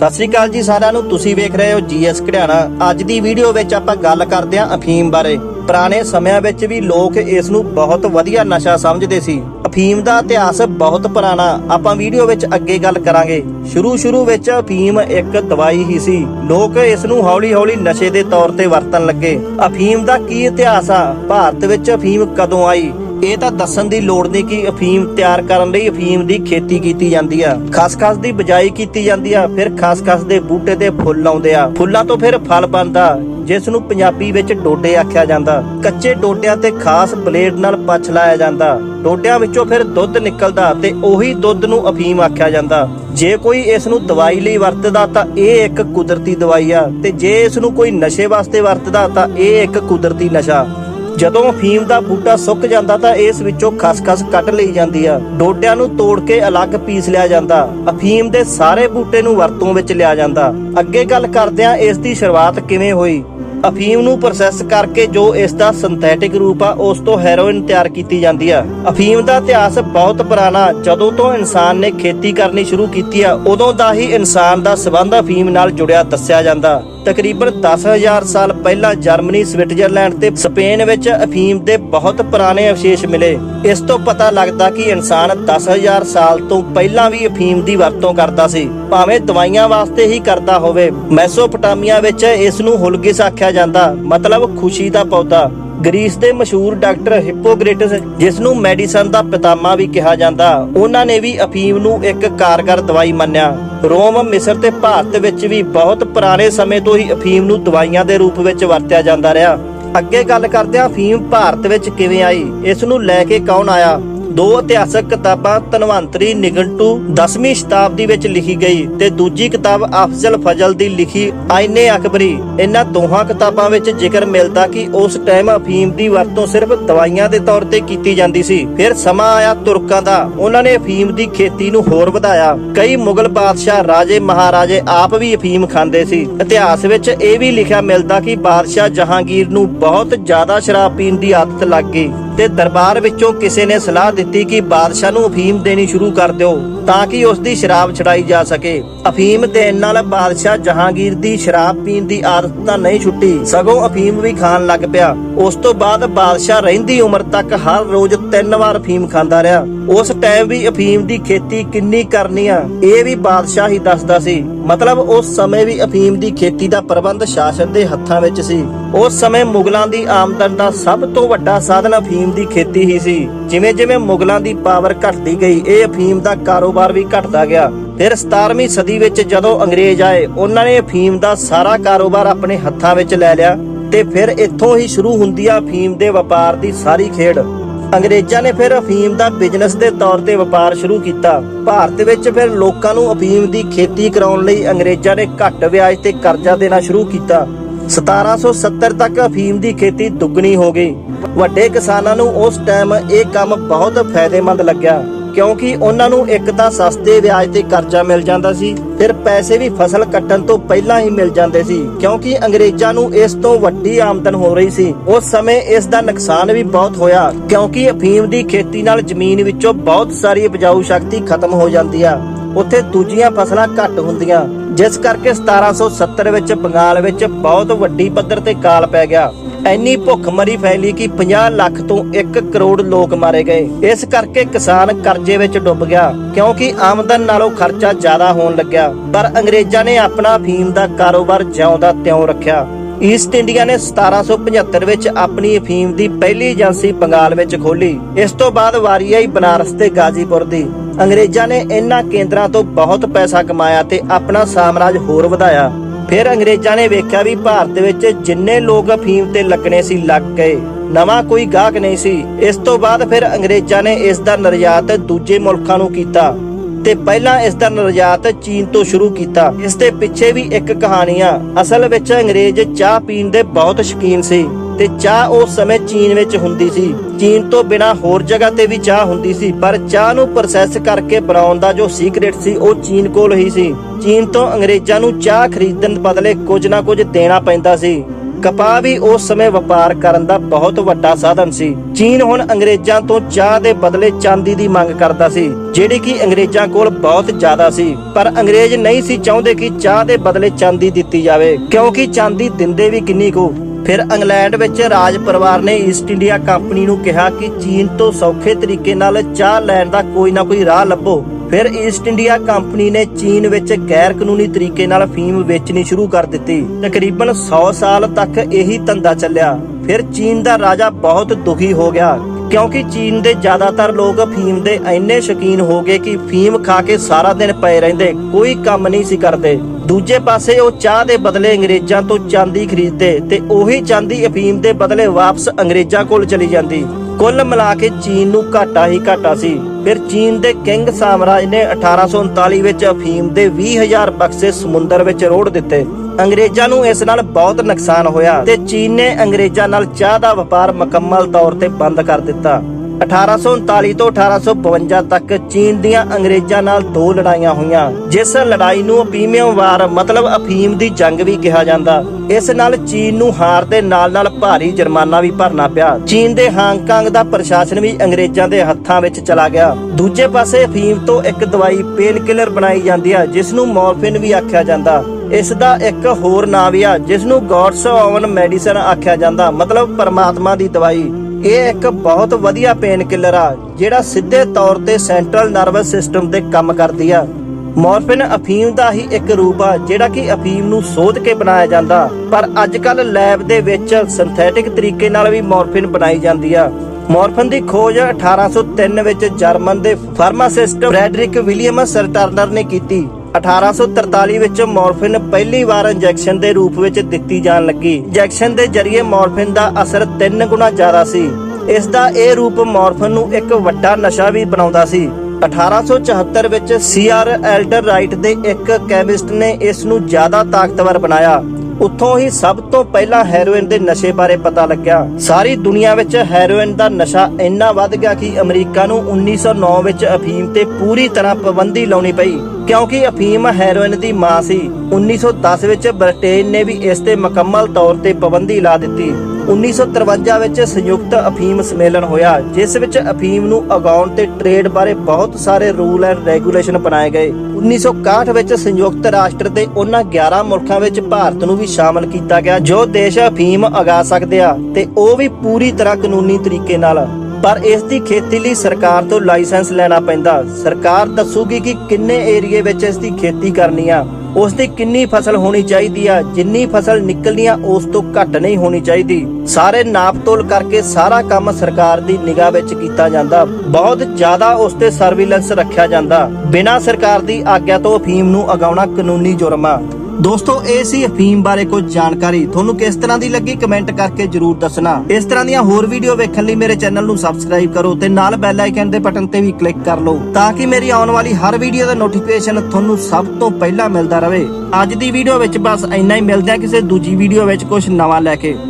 ਸਤਿ ਸ੍ਰੀ ਅਕਾਲ ਜੀ ਸਾਰਿਆਂ ਨੂੰ। ਤੁਸੀਂ ਵੇਖ ਰਹੇ ਹੋ ਜੀਐਸ ਘੜਿਆਣਾ। ਅੱਜ ਦੀ ਵੀਡੀਓ ਵਿੱਚ ਆਪਾਂ ਗੱਲ ਕਰਦੇ ਹਾਂ ਅਫੀਮ ਬਾਰੇ। ਪੁਰਾਣੇ ਸਮਿਆਂ ਵਿੱਚ ਵੀ ਲੋਕ ਇਸ ਨੂੰ ਬਹੁਤ ਵਧੀਆ ਨਸ਼ਾ ਸਮਝਦੇ ਸੀ। ਅਫੀਮ ਦਾ ਇਤਿਹਾਸ ਬਹੁਤ ਪੁਰਾਣਾ। ਆਪਾਂ ਵੀਡੀਓ ਵਿੱਚ ਅੱਗੇ ਗੱਲ ਕਰਾਂਗੇ। ਸ਼ੁਰੂ ਸ਼ੁਰੂ ਵਿੱਚ ਅਫੀਮ ਇੱਕ ਦਵਾਈ ਹੀ ਸੀ। ਲੋਕ ਇਸ ਨੂੰ ਹੌਲੀ-ਹੌਲੀ ਨਸ਼ੇ ਦੇ ਤੌਰ ਤੇ ਵਰਤਣ ਲੱਗੇ। ਅਫੀਮ ਦਾ ਕੀ ਇਤਿਹਾਸ ਆ? ਭਾਰਤ ਵਿੱਚ ਅਫੀਮ ਕਦੋਂ ਆਈ? ਇਹ ਤਾਂ ਦੱਸਣ ਦੀ ਲੋੜ ਨਹੀਂ ਕਿ ਅਫੀਮ ਤਿਆਰ ਕਰਨ ਲਈ ਅਫੀਮ ਦੀ ਖੇਤੀ ਕੀਤੀ ਜਾਂਦੀ ਆ। ਖਸਖਸ ਦੀ ਬਿਜਾਈ ਕੀਤੀ ਜਾਂਦੀ ਆ, ਫਿਰ ਖਸਖਸ ਦੇ ਬੂਟੇ ਤੇ ਫੁੱਲ ਆਉਂਦੇ ਆ। ਫੁੱਲਾਂ ਤੋਂ ਫਿਰ ਫਲ ਬਣਦਾ, ਜਿਸ ਨੂੰ ਪੰਜਾਬੀ ਵਿੱਚ ਡੋਡੇ ਆਖਿਆ ਜਾਂਦਾ। ਕੱਚੇ ਡੋਡਿਆਂ ਤੇ ਖਾਸ ਬਲੇਡ ਨਾਲ ਪੱਛ ਲਾਇਆ ਜਾਂਦਾ। ਡੋਡਿਆਂ ਵਿੱਚੋਂ ਫਿਰ ਦੁੱਧ ਨਿਕਲਦਾ ਤੇ ਉਹੀ ਦੁੱਧ ਨੂੰ ਅਫੀਮ ਆਖਿਆ ਜਾਂਦਾ। ਜੇ ਕੋਈ ਇਸ ਨੂੰ ਦਵਾਈ ਲਈ ਵਰਤਦਾ ਤਾਂ ਇਹ ਇੱਕ ਕੁਦਰਤੀ ਦਵਾਈ ਆ ਤੇ ਜੇ ਇਸ ਨੂੰ ਕੋਈ ਨਸ਼ੇ ਵਾਸਤੇ ਵਰਤਦਾ ਤਾਂ ਇਹ ਇੱਕ ਕੁਦਰਤੀ ਨਸ਼ਾ। ਜਦੋਂ ਅਫੀਮ ਦਾ ਬੂਟਾ ਸੁੱਕ ਜਾਂਦਾ ਤਾਂ ਇਸ ਵਿੱਚੋਂ ਖਸਖਸ ਕੱਟ ਲਈ ਜਾਂਦੀ ਆ। ਡੋਡਿਆਂ ਨੂੰ ਤੋੜ ਕੇ ਅਲੱਗ ਪੀਸ ਲਿਆ ਜਾਂਦਾ। ਅਫੀਮ ਦੇ ਸਾਰੇ ਬੂਟੇ ਨੂੰ ਵਰਤੋਂ ਵਿੱਚ ਲਿਆ ਜਾਂਦਾ। ਅੱਗੇ ਗੱਲ ਕਰਦੇ ਆ ਇਸ ਦੀ ਸ਼ੁਰੂਆਤ ਕਿਵੇਂ ਹੋਈ? ਅਫੀਮ ਨੂੰ ਪ੍ਰੋਸੈਸ ਕਰਕੇ ਜੋ ਇਸ ਦਾ ਸਿੰਥੈਟਿਕ ਰੂਪ ਆ, ਉਸ ਤੋਂ ਹੈਰੋਇਨ ਤਿਆਰ ਕੀਤੀ ਜਾਂਦੀ ਆ। ਅਫੀਮ ਦਾ ਇਤਿਹਾਸ ਬਹੁਤ ਪੁਰਾਣਾ। ਜਦੋਂ ਤੋਂ ਇਨਸਾਨ ਨੇ ਖੇਤੀ ਕਰਨੀ ਸ਼ੁਰੂ ਕੀਤੀ ਆ, ਉਦੋਂ ਦਾ ਹੀ ਇਨਸਾਨ ਦਾ ਸਬੰਧ ਅਫੀਮ ਨਾਲ ਜੁੜਿਆ ਦੱਸਿਆ ਜਾਂਦਾ। ਤਕਰੀਬਨ 10000 ਸਾਲ ਪਹਿਲਾਂ ਜਰਮਨੀ, ਸਵਿਟਜ਼ਰਲੈਂਡ ਤੇ ਸਪੇਨ ਵਿੱਚ ਅਫੀਮ ਦੇ ਬਹੁਤ ਪੁਰਾਣੇ ਅਵਸ਼ੇਸ਼ ਮਿਲੇ। ਇਸ ਤੋਂ ਪਤਾ ਲੱਗਦਾ ਕਿ ਇਨਸਾਨ 10000 ਸਾਲ ਤੋਂ ਪਹਿਲਾਂ ਵੀ ਅਫੀਮ ਦੀ ਵਰਤੋਂ ਕਰਦਾ ਸੀ। ਭਾਵੇਂ ਦਵਾਈਆਂ ਵਾਸਤੇ ਹੀ ਕਰਦਾ ਹੋਵੇ, ਮੈਸੋਪਟਾਮੀਆ ਵਿੱਚ ਇਸ ਨੂੰ ਹੁਲਗਿਸ ਆਖਿਆ ਜਾਂਦਾ। ਮਤਲਬ ਖੁਸ਼ੀ ਦਾ ਪੌਦਾ। ਗ੍ਰੀਸ ਦੇ ਮਸ਼ਹੂਰ ਡਾਕਟਰ ਹਿਪੋਕ੍ਰੇਟਸ ਜਿਸ ਨੂੰ ਮੈਡੀਸਨ ਦਾ ਪਿਤਾਮਾ ਵੀ ਕਿਹਾ ਜਾਂਦਾ, ਉਹਨਾਂ ਨੇ ਵੀ ਅਫੀਮ ਨੂੰ ਇੱਕ ਕਾਰਗਰ ਦਵਾਈ ਮੰਨਿਆ। ਰੋਮ, ਮਿਸਰ ਤੇ ਭਾਰਤ ਵਿੱਚ ਵੀ ਬਹੁਤ ਪੁਰਾਣੇ ਸਮੇਂ ਤੋਂ ਹੀ ਅਫੀਮ ਨੂੰ ਦਵਾਈਆਂ ਦੇ ਰੂਪ ਵਿੱਚ ਵਰਤਿਆ ਜਾਂਦਾ ਰਿਹਾ। ਅੱਗੇ ਗੱਲ ਕਰਦੇ ਹਾਂ ਅਫੀਮ ਭਾਰਤ ਵਿੱਚ ਕਿਵੇਂ ਆਈ, ਇਸ ਨੂੰ ਲੈ ਕੇ ਕੌਣ ਆਇਆ? ਦੋ ਇਤਿਹਾਸਕ ਕਿਤਾਬਾਂ ਧਨਵੰਤਰੀ ਨਿਗੰਟੂ 10ਵੀਂ ਸ਼ਤਾਬਦੀ ਵਿੱਚ ਲਿਖੀ ਗਈ ਤੇ ਦੂਜੀ ਕਿਤਾਬ ਅਫਜ਼ਲ ਫਜ਼ਲ ਦੀ ਲਿਖੀ ਆਇਨੇ ਅਕਬਰੀ। ਇਹਨਾਂ ਦੋਹਾਂ ਕਿਤਾਬਾਂ ਵਿੱਚ ਜ਼ਿਕਰ ਮਿਲਦਾ ਕਿ ਉਸ ਟਾਈਮ ਅਫੀਮ ਦੀ ਵਰਤੋਂ ਸਿਰਫ ਦਵਾਈਆਂ ਦੇ ਤੌਰ ਤੇ ਕੀਤੀ ਜਾਂਦੀ ਸੀ। ਫਿਰ ਸਮਾਂ ਆਇਆ ਤੁਰਕਾਂ ਦਾ। ਉਹਨਾਂ ਨੇ ਅਫੀਮ ਦੀ ਖੇਤੀ ਨੂੰ ਹੋਰ ਵਧਾਇਆ। ਕਈ ਮੁਗਲ ਬਾਦਸ਼ਾਹ ਰਾਜੇ ਮਹਾਰਾਜੇ ਆਪ ਵੀ ਅਫੀਮ ਖਾਂਦੇ ਸੀ। ਇਤਿਹਾਸ ਵਿੱਚ ਇਹ ਵੀ ਲਿਖਿਆ ਮਿਲਦਾ ਕਿ ਬਾਦਸ਼ਾਹ ਜਹਾਂਗੀਰ ਨੂੰ ਬਹੁਤ ਜ਼ਿਆਦਾ ਸ਼ਰਾਬ ਪੀਣ ਦੀ ਆਦਤ ਲੱਗ ਗਈ। ਤੇ ਦਰਬਾਰ ਵਿੱਚੋਂ ਕਿਸੇ ਨੇ ਸਲਾਹ ਦਿੱਤੀ ਕਿ ਬਾਦਸ਼ਾਹ ਨੂੰ ਅਫੀਮ ਦੇਣੀ ਸ਼ੁਰੂ ਕਰ ਦਿਓ ਤਾਂ ਕਿ ਉਸ ਦੀ ਸ਼ਰਾਬ ਛਡਾਈ ਜਾ ਸਕੇ। ਅਫੀਮ ਦੇਣ ਨਾਲ ਬਾਦਸ਼ਾਹ ਜਹਾਂਗੀਰ ਦੀ ਸ਼ਰਾਬ ਪੀਣ ਦੀ ਆਦਤ ਤਾਂ ਨਹੀਂ ਛੁੱਟੀ। ਸਗੋਂ ਅਫੀਮ ਵੀ ਖਾਣ ਲੱਗ ਪਿਆ। ਉਸ ਤੋਂ ਬਾਅਦ ਬਾਦਸ਼ਾਹ ਰਹਿੰਦੀ ਉਮਰ ਤੱਕ ਹਰ ਰੋਜ਼ ਤਿੰਨ ਵਾਰ ਅਫੀਮ ਖਾਂਦਾ ਰਿਹਾ। ਉਸ ਟਾਈਮ ਵੀ ਅਫੀਮ ਦੀ ਖੇਤੀ ਕਿੰਨੀ ਕਰਨੀ ਆ, ਇਹ ਵੀ ਬਾਦਸ਼ਾਹ ਹੀ ਦੱਸਦਾ ਸੀ। ਮਤਲਬ ਉਸ ਸਮੇਂ ਵੀ ਅਫੀਮ ਦੀ ਖੇਤੀ ਦਾ ਪ੍ਰਬੰਧ ਸ਼ਾਸਨ ਦੇ ਹੱਥਾਂ ਵਿੱਚ ਸੀ। ਉਸ ਸਮੇਂ ਮੁਗਲਾਂ ਦੀ ਆਮਦਨ ਦਾ ਸਭ ਤੋਂ ਵੱਡਾ ਸਾਧਨ ਅਫੀਮ ਦੀ ਖੇਤੀ ਹੀ ਸੀ। ਜਿਵੇਂ ਜਿਵੇਂ ਮੁਗਲਾਂ ਦੀ ਪਾਵਰ ਘਟਦੀ ਗਈ, ਇਹ ਅਫੀਮ ਦਾ ਕਾਰੋਬਾਰ ਵੀ ਘਟਦਾ ਗਿਆ। ਫਿਰ 17ਵੀਂ ਸਦੀ ਵਿੱਚ ਜਦੋਂ ਅੰਗਰੇਜ਼ ਆਏ, ਉਹਨਾਂ ਨੇ ਅਫੀਮ ਦਾ ਸਾਰਾ ਕਾਰੋਬਾਰ ਆਪਣੇ ਹੱਥਾਂ ਵਿੱਚ ਲੈ ਲਿਆ ਤੇ ਫਿਰ ਇੱਥੋਂ ਹੀ ਸ਼ੁਰੂ ਹੁੰਦੀ ਆ ਅਫੀਮ ਦੇ ਵਪਾਰ ਦੀ ਸਾਰੀ ਖੇਡ। ਅੰਗਰੇਜ਼ਾਂ ਨੇ ਫਿਰ ਅਫੀਮ ਦਾ ਬਿਜ਼ਨਸ ਦੇ ਤੌਰ ਤੇ ਵਪਾਰ ਸ਼ੁਰੂ ਕੀਤਾ। ਭਾਰਤ ਵਿੱਚ ਫਿਰ ਲੋਕਾਂ ਨੂੰ ਅਫੀਮ ਦੀ ਖੇਤੀ ਕਰਾਉਣ ਲਈ ਅੰਗਰੇਜ਼ਾਂ ਨੇ ਘੱਟ ਵਿਆਜ ਤੇ ਕਰਜ਼ਾ ਦੇਣਾ ਸ਼ੁਰੂ ਕੀਤਾ। 1770 ਤੱਕ ਅਫੀਮ ਦੀ ਖੇਤੀ ਦੁੱਗਣੀ ਹੋ ਗਈ। ਵੱਡੇ ਕਿਸਾਨਾਂ ਨੂੰ ਉਸ ਟਾਈਮ ਇਹ ਕੰਮ ਬਹੁਤ ਫਾਇਦੇਮੰਦ ਲੱਗਿਆ, ਕਿਉਂਕਿ ਉਹਨਾਂ ਨੂੰ ਇੱਕ ਤਾਂ ਸਸਤੇ ਵਿਆਜ ਤੇ ਕਰਜ਼ਾ ਮਿਲ ਜਾਂਦਾ ਸੀ, ਫਿਰ ਪੈਸੇ ਵੀ ਫਸਲ ਕੱਟਣ ਤੋਂ ਪਹਿਲਾਂ ਹੀ ਮਿਲ ਜਾਂਦੇ ਸੀ, ਕਿਉਂਕਿ ਅੰਗਰੇਜ਼ਾਂ ਨੂੰ ਇਸ ਤੋਂ ਵੱਡੀ ਆਮਦਨ ਹੋ ਰਹੀ ਸੀ। ਉਸ ਸਮੇਂ ਇਸ ਦਾ ਨੁਕਸਾਨ ਵੀ ਬਹੁਤ ਹੋਇਆ, ਕਿਉਂਕਿ ਅਫੀਮ ਦੀ ਖੇਤੀ ਨਾਲ ਜ਼ਮੀਨ ਵਿੱਚੋਂ ਬਹੁਤ ਸਾਰੀ ਉਪਜਾਊ ਸ਼ਕਤੀ ਖਤਮ ਹੋ ਜਾਂਦੀ ਆ। ਉੱਥੇ ਦੂਜੀਆਂ ਫਸਲਾਂ ਘੱਟ ਹੁੰਦੀਆਂ। ਜਿਸ ਕਰਕੇ 1770 ਵਿੱਚ ਬੰਗਾਲ ਵਿੱਚ ਬਹੁਤ ਵੱਡੀ ਪੱਧਰ ਤੇ ਕਾਲ ਪੈ ਗਿਆ। ਐਨੀ ਭੁੱਖਮਰੀ ਫੈਲੀ ਕਿ 50 ਲੱਖ ਤੋਂ 1 ਕਰੋੜ ਲੋਕ ਮਾਰੇ ਗਏ। ਇਸ ਕਰਕੇ ਕਿਸਾਨ ਕਰਜ਼ੇ ਵਿੱਚ ਡੁੱਬ ਗਿਆ, ਕਿਉਂਕਿ ਆਮਦਨ ਨਾਲੋਂ ਖਰਚਾ ਜ਼ਿਆਦਾ ਹੋਣ ਲੱਗਿਆ। ਪਰ ਅੰਗਰੇਜ਼ਾਂ ਨੇ ਆਪਣਾ ਫੀਮ ਦਾ ਕਾਰੋਬਾਰ ਜਿਉਂਦਾ ਤਿਉਂ ਰੱਖਿਆ। ਈਸਟ ਇੰਡੀਆ ਨੇ 1775 ਵਿੱਚ ਆਪਣੀ ਅਫੀਮ ਦੀ ਪਹਿਲੀ ਏਜੰਸੀ ਬੰਗਾਲ ਵਿੱਚ ਖੋਲੀ ਇਸ ਤੋਂ ਬਾਅਦ ਵਾਰੀ ਆਈ ਬਨਾਰਸ ਤੇ ਗਾਜ਼ੀਪੁਰ ਦੀ। ਅੰਗਰੇਜ਼ਾਂ ਨੇ ਇਹਨਾਂ ਕੇਂਦਰਾਂ ਤੋਂ ਬਹੁਤ ਪੈਸਾ ਕਮਾਇਆ ਤੇ ਆਪਣਾ ਸਾਮਰਾਜ ਹੋਰ ਵਧਾਇਆ। ਫਿਰ ਅੰਗਰੇਜ਼ਾਂ ਨੇ ਵੇਖਿਆ ਵੀ ਭਾਰਤ ਵਿੱਚ ਜਿੰਨੇ ਲੋਕ ਅਫੀਮ ਤੇ ਲੱਗਣੇ ਸੀ, ਲੱਗ ਗਏ। ਨਵਾਂ ਕੋਈ ਗਾਹਕ ਨਹੀਂ ਸੀ। ਇਸ ਤੋਂ ਬਾਅਦ ਫਿਰ ਅੰਗਰੇਜ਼ਾਂ ਨੇ ਇਸ ਦਾ ਨਿਰਯਾਤ ਦੂਜੇ ਮੁਲਕਾਂ ਨੂੰ ਕੀਤਾ। ਤੇ ਪਹਿਲਾਂ ਇਸ ਦਾ ਨਿਰਯਾਤ ਚੀਨ ਤੋਂ ਸ਼ੁਰੂ ਕੀਤਾ। ਇਸ ਦੇ ਪਿੱਛੇ ਵੀ ਇੱਕ ਕਹਾਣੀ ਆ ਅਸਲ ਵਿੱਚ ਅੰਗਰੇਜ਼ ਚਾਹ ਪੀਣ ਦੇ ਬਹੁਤ ਸ਼ੌਕੀਨ ਸੀ ਤੇ ਚਾਹ ਉਸ ਸਮੇਂ ਚੀਨ ਵਿੱਚ ਹੁੰਦੀ ਸੀ। ਚੀਨ ਤੋਂ ਬਿਨਾ ਹੋਰ ਜਗ੍ਹਾ ਤੇ ਵੀ ਚਾਹ ਹੁੰਦੀ ਸੀ, ਪਰ ਚਾਹ ਨੂੰ ਪ੍ਰੋਸੈਸ ਕਰਕੇ ਬਣਾਉਣ ਦਾ ਜੋ ਸੀਕ੍ਰੇਟ ਸੀ, ਉਹ ਚੀਨ ਕੋਲ ਹੀ ਸੀ। ਚੀਨ ਤੋਂ ਅੰਗਰੇਜ਼ਾਂ ਨੂੰ ਚਾਹ ਖਰੀਦਣ ਬਦਲੇ ਕੁਝ ਨਾ ਕੁਝ ਦੇਣਾ ਪੈਂਦਾ ਸੀ। ਕਪਾਹ ਵੀ ਉਸ ਸਮੇਂ ਵਪਾਰ ਕਰਨ ਦਾ ਬਹੁਤ ਵੱਡਾ ਸਾਧਨ ਸੀ। ਚੀਨ ਹੁਣ ਅੰਗਰੇਜ਼ਾਂ ਤੋਂ ਚਾਹ ਦੇ ਬਦਲੇ ਚਾਂਦੀ ਦੀ ਮੰਗ ਕਰਦਾ ਸੀ, ਜਿਹੜੀ ਕਿ ਅੰਗਰੇਜ਼ਾਂ ਕੋਲ ਬਹੁਤ ਜ਼ਿਆਦਾ ਸੀ। ਪਰ ਅੰਗਰੇਜ਼ ਨਹੀਂ ਸੀ ਚਾਹੁੰਦੇ ਕਿ ਚਾਹ ਦੇ ਬਦਲੇ ਚਾਂਦੀ ਦਿੱਤੀ ਜਾਵੇ, ਕਿਉਂਕਿ ਚਾਂਦੀ ਦਿੰਦੇ ਵੀ ਕਿੰਨੀ ਕੁ। ਫਿਰ ਇੰਗਲੈਂਡ ਵਿੱਚ ਰਾਜ ਪਰਿਵਾਰ ਨੇ ਈਸਟ ਇੰਡੀਆ ਕੰਪਨੀ ਨੂੰ ਕਿਹਾ ਕਿ ਚੀਨ ਤੋਂ ਸੌਖੇ ਤਰੀਕੇ ਨਾਲ ਚਾਹ ਲੈਣ ਦਾ ਕੋਈ ਨਾ ਕੋਈ ਰਾਹ ਲੱਭੋ। ਫਿਰ ਈਸਟ ਇੰਡੀਆ ਕੰਪਨੀ ਨੇ ਚੀਨ ਵਿੱਚ ਗੈਰ ਕਾਨੂੰਨੀ ਤਰੀਕੇ ਨਾਲ ਫੀਮ ਵੇਚਣੀ ਸ਼ੁਰੂ ਕਰ ਦਿੱਤੀ। ਤਕਰੀਬਨ 100 ਸਾਲ ਤੱਕ ਇਹੀ ਧੰਦਾ ਚੱਲਿਆ। ਫਿਰ ਚੀਨ ਦਾ ਰਾਜਾ ਬਹੁਤ ਦੁਖੀ ਹੋ ਗਿਆ, ਕਿਉਂਕਿ ਚੀਨ ਦੇ ਜ਼ਿਆਦਾਤਰ ਲੋਕ ਫੀਮ ਦੇ ਇੰਨੇ ਸ਼ੌਕੀਨ ਹੋ ਗਏ ਕਿ ਫੀਮ ਖਾ ਕੇ ਸਾਰਾ ਦਿਨ ਪਏ ਰਹਿੰਦੇ, ਕੋਈ ਕੰਮ ਨਹੀਂ ਸੀ ਕਰਦੇ। ਦੂਜੇ ਪਾਸੇ ਉਹ ਚਾਹ ਦੇ ਬਦਲੇ ਅੰਗਰੇਜ਼ਾਂ ਤੋਂ ਚਾਂਦੀ ਖਰੀਦਦੇ ਤੇ ਉਹੀ ਚਾਂਦੀ ਅਫੀਮ ਦੇ ਬਦਲੇ ਵਾਪਸ ਅੰਗਰੇਜ਼ਾਂ ਕੋਲ ਚਲੀ ਜਾਂਦੀ। ਕੁੱਲ ਮਿਲਾ ਕੇ ਚੀਨ ਨੂੰ ਘਾਟਾ ਹੀ ਘਾਟਾ ਸੀ। ਫਿਰ ਚੀਨ ਦੇ ਕਿੰਗ ਸਾਮਰਾਜ ਨੇ 1839 ਵਿੱਚ ਅਫੀਮ ਦੇ 20000 ਬਕਸੇ ਸਮੁੰਦਰ ਵਿੱਚ ਰੋੜ ਦਿੱਤੇ। ਅੰਗਰੇਜ਼ਾਂ ਨੂੰ ਇਸ ਨਾਲ ਬਹੁਤ ਨੁਕਸਾਨ ਹੋਇਆ ਤੇ ਚੀਨ ਨੇ ਅੰਗਰੇਜ਼ਾਂ ਨਾਲ ਚਾਹ ਦਾ ਵਪਾਰ ਮੁਕੰਮਲ ਤੌਰ ਤੇ ਬੰਦ ਕਰ ਦਿੱਤਾ। 1839 ਤੋਂ 1852 ਤੱਕ ਚੀਨ ਦੀਆਂ ਅੰਗਰੇਜ਼ਾਂ ਨਾਲ ਦੋ ਲੜਾਈਆਂ ਹੋਈਆਂ। ਜਿਸ ਲੜਾਈ ਨੂੰ ਅਪੀਮੀਅਮ ਵਾਰ ਮਤਲਬ ਅਫੀਮ ਦੀ ਜੰਗ ਵੀ ਕਿਹਾ ਜਾਂਦਾ। ਇਸ ਨਾਲ ਚੀਨ ਨੂੰ ਹਾਰ ਦੇ ਨਾਲ-ਨਾਲ ਭਾਰੀ ਜੁਰਮਾਨਾ ਵੀ ਭਰਨਾ ਪਿਆ। ਚੀਨ ਦੇ ਹਾਂਗਕਾਂਗ ਦਾ ਪ੍ਰਸ਼ਾਸਨ ਵੀ ਅੰਗਰੇਜ਼ਾਂ ਦੇ ਹੱਥਾਂ ਵਿੱਚ ਚਲਾ ਗਿਆ। ਦੂਜੇ ਪਾਸੇ ਅਫੀਮ ਤੋਂ ਇੱਕ ਦਵਾਈ ਪੇਨ ਕਿਲਰ ਬਣਾਈ ਜਾਂਦੀ ਹੈ ਜਿਸ ਨੂੰ ਮੋਰਫਿਨ ਵੀ ਆਖਿਆ ਜਾਂਦਾ। ਇਸ ਦਾ ਇੱਕ ਹੋਰ ਨਾਮ ਵੀ ਆ, ਜਿਸ ਨੂੰ ਗॉड्स ਓਵਨ ਮੈਡੀਸਨ ਆਖਿਆ ਜਾਂਦਾ। ਮਤਲਬ ਪਰਮਾਤਮਾ ਦੀ ਦਵਾਈ। ਇਹ ਇੱਕ ਬਹੁਤ ਵਧੀਆ ਪੇਨ ਕਿਲਰ ਆ, ਜਿਹੜਾ ਸਿੱਧੇ ਤੌਰ ਤੇ ਸੈਂਟਰਲ ਨਰਵਸ ਸਿਸਟਮ ਤੇ ਕੰਮ ਕਰਦੀ ਆ। ਮੋਰਫਿਨ ਅਫੀਮ ਦਾ ਹੀ ਇੱਕ ਰੂਪ ਆ, ਜਿਹੜਾ ਕਿ ਅਫੀਮ ਨੂੰ ਸੋਧ ਕੇ ਬਣਾਇਆ ਜਾਂਦਾ। ਪਰ ਅੱਜ ਕੱਲ ਲੈਬ ਦੇ ਵਿੱਚ ਸਿੰਥੈਟਿਕ ਤਰੀਕੇ ਨਾਲ ਵੀ ਮੋਰਫਿਨ ਬਣਾਈ ਜਾਂਦੀ ਆ। ਮੋਰਫਿਨ ਦੀ ਖੋਜ 1803 ਵਿੱਚ ਜਰਮਨ ਦੇ ਫਾਰਮਾਸਿਸਟ ਫ੍ਰੈਡਰਿਕ ਵਿਲੀਅਮ ਸਰਟਰਨਰ ਨੇ ਕੀਤੀ। 1843 ਵਿੱਚ ਮੋਰਫਿਨ ਪਹਿਲੀ ਵਾਰ ਇੰਜੈਕਸ਼ਨ ਦੇ ਰੂਪ ਵਿੱਚ ਦਿੱਤੀ ਜਾਣ ਲੱਗੀ। ਇੰਜੈਕਸ਼ਨ ਦੇ ਜ਼ਰੀਏ ਮੋਰਫਿਨ ਦਾ ਅਸਰ 3 ਗੁਣਾ ਜ਼ਿਆਦਾ ਸੀ। ਇਸ ਦਾ ਇਹ ਰੂਪ ਮੋਰਫਿਨ ਨੂੰ ਇੱਕ ਵੱਡਾ ਨਸ਼ਾ ਵੀ ਬਣਾਉਂਦਾ ਸੀ। 1874 ਵਿੱਚ ਸੀਆਰ ਐਲਡਰ ਰਾਈਟ ਦੇ ਇੱਕ ਕੈਮਿਸਟ ਨੇ ਇਸ ਨੂੰ ਜ਼ਿਆਦਾ ਤਾਕਤਵਰ ਬਣਾਇਆ। ਉੱਥੋਂ ਹੀ ਸਭ ਤੋਂ ਪਹਿਲਾਂ ਹੈਰੋਇਨ ਦੇ ਨਸ਼ੇ ਬਾਰੇ ਪਤਾ ਲੱਗਿਆ। ਸਾਰੀ ਦੁਨੀਆ ਵਿੱਚ ਹੈਰੋਇਨ ਦਾ ਨਸ਼ਾ ਇੰਨਾ ਵੱਧ ਗਿਆ ਕਿ ਅਮਰੀਕਾ ਨੂੰ 1909 ਵਿੱਚ ਅਫੀਮ ਤੇ ਪੂਰੀ ਤਰ੍ਹਾਂ ਪਾਬੰਦੀ ਲਾਉਣੀ ਪਈ। ਕਿਉਂਕਿ ਅਫੀਮ ਹੈਰੋਇਨ ਦੀ ਮਾਂ ਸੀ। 1910 ਵਿੱਚ ਬ੍ਰਿਟੇਨ ਨੇ ਵੀ ਇਸ ਤੇ ਮੁਕੰਮਲ ਤੌਰ ਤੇ ਪਾਬੰਦੀ ਲਾ ਦਿੱਤੀ। 1953 ਵਿੱਚ ਸੰਯੁਕਤ ਅਫੀਮ ਸੰਮੇਲਨ ਹੋਇਆ, ਜਿਸ ਵਿੱਚ ਅਫੀਮ ਨੂੰ ਉਗਾਉਣ ਤੇ ਟ੍ਰੇਡ ਬਾਰੇ ਬਹੁਤ ਸਾਰੇ ਰੂਲ ਐਂਡ ਰੈਗੂਲੇਸ਼ਨ ਬਣਾਏ ਗਏ। 1961 ਵਿੱਚ ਸੰਯੁਕਤ ਰਾਸ਼ਟਰ ਦੇ ਉਹਨਾਂ 11 ਮੁਲਕਾਂ ਵਿੱਚ ਭਾਰਤ ਨੂੰ ਵੀ ਸ਼ਾਮਲ ਕੀਤਾ ਗਿਆ, ਜੋ ਦੇਸ਼ ਅਫੀਮ ਉਗਾ ਸਕਦੇ ਆ, ਤੇ ਉਹ ਵੀ ਪੂਰੀ ਤਰ੍ਹਾਂ ਕਾਨੂੰਨੀ ਤਰੀਕੇ ਨਾਲ। ਪਰ ਇਸ ਦੀ ਖੇਤੀ ਲਈ ਸਰਕਾਰ ਤੋਂ ਲਾਇਸੈਂਸ ਲੈਣਾ ਪੈਂਦਾ। ਸਰਕਾਰ ਦੱਸੂਗੀ ਕਿ ਕਿੰਨੇ ਏਰੀਏ ਵਿੱਚ ਇਸ ਦੀ ਖੇਤੀ ਕਰਨੀ ਆ। ਉਸ ਦੀ ਕਿੰਨੀ ਫਸਲ ਹੋਣੀ ਚਾਹੀਦੀ ਆ, ਜਿੰਨੀ ਫਸਲ ਨਿਕਲਣੀ ਆ, ਉਸ ਤੋਂ ਘੱਟ ਨਹੀਂ ਹੋਣੀ ਚਾਹੀਦੀ। ਸਾਰੇ ਨਾਪ ਤੋਲ ਕਰਕੇ ਸਾਰਾ ਕੰਮ ਸਰਕਾਰ ਦੀ ਨਿਗਾਹ ਵਿੱਚ ਕੀਤਾ ਜਾਂਦਾ। ਬਹੁਤ ਜ਼ਿਆਦਾ ਉਸ ਤੇ ਸਰਵੀਲੈਂਸ ਰੱਖਿਆ ਜਾਂਦਾ। ਬਿਨਾਂ ਸਰਕਾਰ ਦੀ ਆਗਿਆ ਤੋਂ ਅਫੀਮ ਨੂੰ ਅਗਾਉਣਾ ਕਾਨੂੰਨੀ ਜੁਰਮ ਆ। ਦੋਸਤੋ, ਇਹ ਸੀ ਅਫੀਮ ਬਾਰੇ ਕੁਝ ਜਾਣਕਾਰੀ। ਤੁਹਾਨੂੰ ਕਿਸ ਤਰ੍ਹਾਂ ਦੀ ਲੱਗੀ ਕਮੈਂਟ ਕਰਕੇ ਜਰੂਰ ਦੱਸਣਾ। ਇਸ ਤਰ੍ਹਾਂ ਦੀਆਂ ਹੋਰ ਵੀਡੀਓ ਵੇਖਣ ਲਈ ਮੇਰੇ ਚੈਨਲ ਨੂੰ ਸਬਸਕ੍ਰਾਈਬ ਕਰੋ ਤੇ ਨਾਲ ਬੈਲ ਆਈਕਨ ਦੇ ਬਟਨ ਤੇ ਵੀ ਕਲਿੱਕ ਕਰ ਲਓ, ਤਾਂ ਕਿ ਮੇਰੀ ਆਉਣ ਵਾਲੀ ਹਰ ਵੀਡੀਓ ਦਾ ਨੋਟੀਫਿਕੇਸ਼ਨ ਤੁਹਾਨੂੰ ਸਭ ਤੋਂ ਪਹਿਲਾਂ ਮਿਲਦਾ ਰਹੇ। ਅੱਜ ਦੀ ਵੀਡੀਓ ਵਿੱਚ ਬਸ ਇੰਨਾ ਹੀ। ਮਿਲਦੇ ਆ ਕਿਸੇ ਦੂਜੀ ਵੀਡੀਓ ਵਿੱਚ ਕੁਝ ਨਵਾਂ ਲੈ ਕੇ।